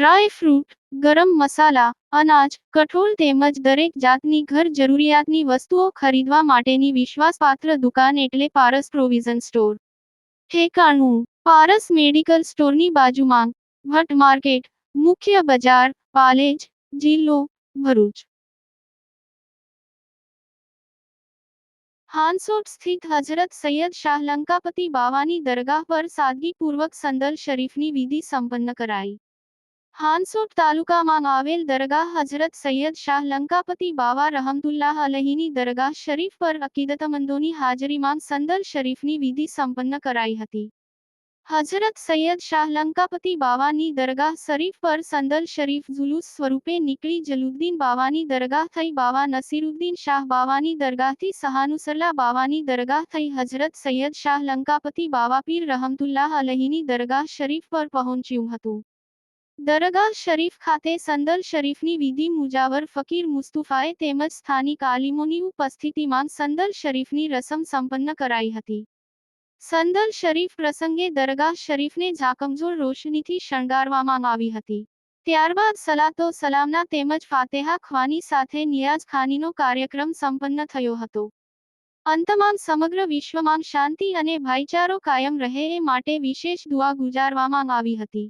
Dry fruit ગરમ મસાલા અનાજ કઠોળ તેમજ દરેક જાતની ઘર જરૂરિયાતની વસ્તુઓ ખરીદવા માટેની વિશ્વાસપાત્ર દુકાન એટલે પારસ પ્રોવિઝન સ્ટોર ઠેકાણું પારસ મેડિકલ સ્ટોરની બાજુમાં ભટ્ટ માર્કેટ મુખ્ય બજાર પાલેજ જિલ્લો ભરૂચ હાંસોટ સ્થિત હજરત સૈયદ શાહ લંકાપતિ બાવાની દરગાહ પર સાદગીપૂર્વક સંદલ શરીફની વિધિ સંપન્ન કરાઈ હાંસોટ તાલુકામાં આવેલ દરગાહ હઝરત સૈયદ શાહ લંકાપતિ બાવા રહમતુલ્લાહ અલહીની દરગાહ શરીફ પર અકીદતમંદોની હાજરીમાં સંદલ શરીફની વિધિ સંપન્ન કરાઈ હતી. હઝરત સૈયદ શાહ લંકાપતિ બાવાની દરગાહ શરીફ પર સંદલ શરીફ જુલુસ સ્વરૂપે નીકળી જલુદ્દીન બાવાની દરગાહ થઈ બાવા નસીરુદ્દીન શાહ બાવાની દરગાહથી સહાનુસરલા બાવાની દરગાહ થઈ હઝરત સૈયદ શાહ લંકાપતિ બાવા પીર રહમતુલ્લાહ અલહીની દરગાહ શરીફ પર પહોંચ્યું હતું. દરગાહ શરીફ ખાતે સંદલ શરીફની વિધિ મુજાવર ફકીર મુસ્તુફાએ તેમજ સ્થાનિક આલિમોની ઉપસ્થિતિમાં સંદલ શરીફની રસમ સંપન્ન કરાઈ હતી. સંદલ શરીફ પ્રસંગે દરગાહ શરીફને ઝાકમઝોળ રોશનીથી શણગારવામાં આવી હતી. ત્યારબાદ સલાતો સલામના તેમજ ફાતેહા ખવાની સાથે નિયાઝ ખાનીનો કાર્યક્રમ સંપન્ન થયો હતો. અંતમાં સમગ્ર વિશ્વમાં શાંતિ અને ભાઈચારો કાયમ રહે એ માટે વિશેષ દુઆ ગુજારવામાં આવી હતી.